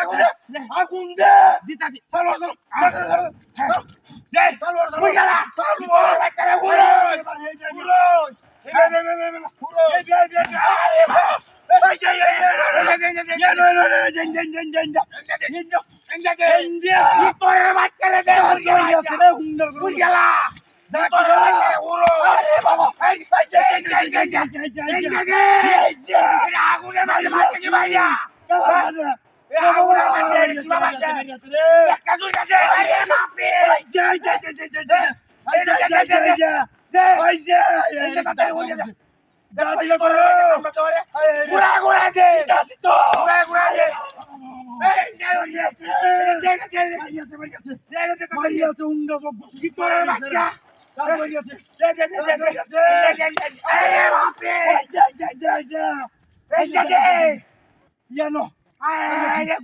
আগুন আগুন দে দিতাছি চলো চলো চলো চলো গেলা চলো jen jen jen jen jen India তোরে বাচ্চারে দে কই গেলা বাচ্চারে ওরে এই এই যে আগুনের মাঝে মাঝে কি ভাইয়া একটা দুই কাছে আরে বাপরে ঘুরা ঘুরা দে ঘুরা দে এই দে দে দে তোরে বাচ্চা দে দে দে দে দে আরে আরে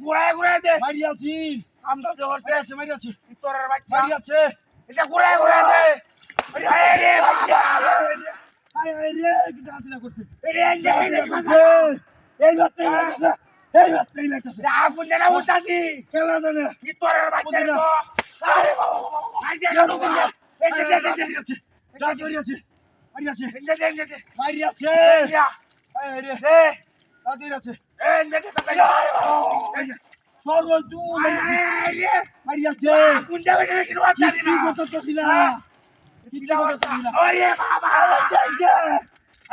আমরা তোরের বাচ্চা এটা ঘুরা ঘুরা দে আরে বাচ্চা এরে দে এই বাচ্চা এই বাচ্চা এই বাচ্চা এই বাচ্চা দেনা উঠাছি খেলা জানে। কি তোরের বাচ্চা আরে বাবা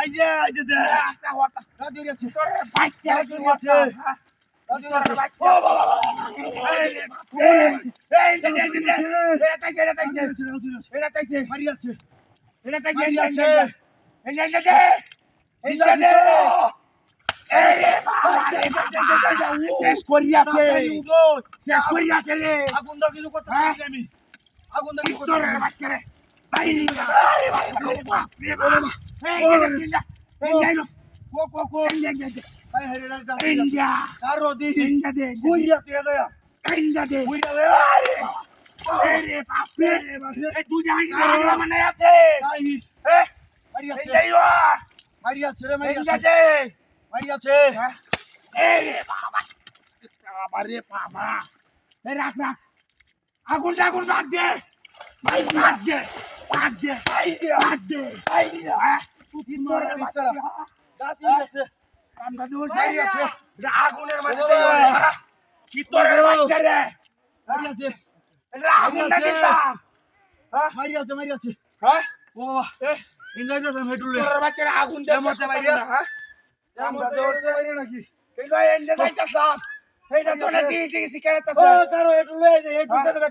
ইয়া বাচ্চা শেষ করিয়াছে শেষ করিয়াছে রে আগুন দাও কিছু করতে আমি আগুন দাও কিছু করতে বাচ্চা রে বাইরে আরে বাবা রে বাবা এই দে দে এই যাইলো কো কো কো ইন্ডিয়া ইন্ডিয়া রাখা কারও দি ইন্ডিয়া দে আরে আরে বাপরে এই তুই জানিস না আগলা মানে আছে। গাইস এ মারি আছে। এই যাইলো মারি আছে রে মারি আছে। মারি আছে। এই রে বাবা। বাবা রে বাবা। এই রাখ রাখ। আগুন আগুন বাদ দে। ভাই বাদ দে। বাদ দে। বাদ দে। আইডিয়া তুই তোরের বাচ্চা। দাঁত আছে আমরা দূর মারি আছে। আগুনের মাঝে। কি তোরের বাচ্চা রে? মারি আছে। এটা আগুন না দিতাম হ্যাঁ? মারি আছে মারি আছে। হ্যাঁ? ও বাবা ইনজাই দে মেটুলে তোরের বাচ্চারা আগুন দে এমতে বাইরে। হ্যাঁ? এমতে বাইরে বাইরে নাকি? কিন্তু এন্ডে যাইতাছ এইটা তো না দিই ঠিক শিকায়ত ও কারও এটুলে এটুলে একটা